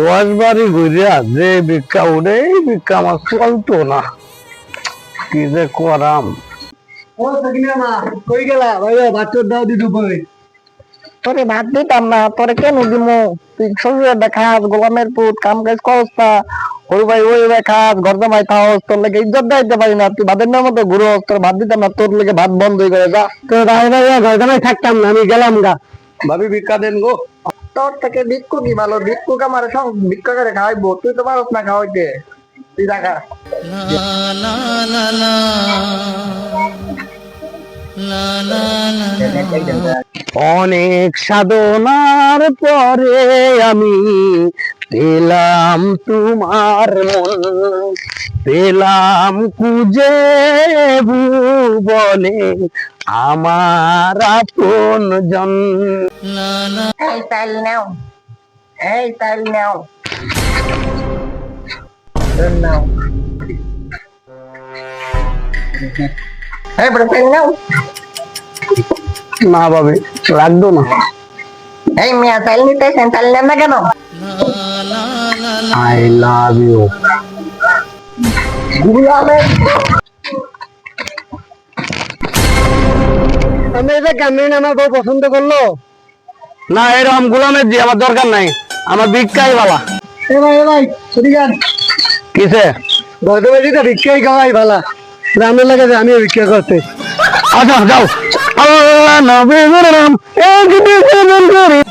দশ বাড়ি ঘুরিয়া যে ভিক্ষা উঠে এই ভিক্ষা আমার চলতো না। কি যে করাম? ও সকিনা মা কই গেলা? ভাইয়া বাচ্চার দাও দিদু কই। তোরে ভাত দিতাম না তোরে কেন দিমু? তুই শ্বশুরের দেখাস গোলামের পুত কাম কাজ করস না। ওই ভাই ওই ভাই খাস ঘর জামাই খাওস তোর লেগে ইজ্জত দিতে পারি না। তুই ভাতের নাম মতো ঘুরো তোর ভাত দিতাম না তোর লেগে ভাত বন্ধ হয়ে গেলে যা। তো রাই ভাইয়া ঘর জামাই থাকতাম না আমি গেলাম গা। ভাবি ভিক্ষা দেন গো। তোর থেকে ভিক্ষু কি ভালো? আমার করে তুই তো পারস না খাওয়াইতে। তুই দেখা। অনেক সাধনার পরে আমি পেলাম তোমার মন, পেলাম কুজে বলে আমার আপন জন। এই নাও এই নাও। নাও। এই বড় তাইল নাও। না ভাবে লাগতো না। এই মিয়া নিতেছেন তাইল নেন না কেন? I love you. গুলামের আমি এটা কেমন আমার বউ পছন্দ করল? না এরকম গুলামের জি আমার দরকার নাই। আমার ভিক্ষাই বালা এ ভাই এ ভাই সরি গান কিসে ভদ্রবাড়ি তো ভিক্ষাই খাওয়াই গ্রামের লাগে যে আমিও ভিক্ষা করতে। আচ্ছা যাও। আল্লাহ নবী এক করি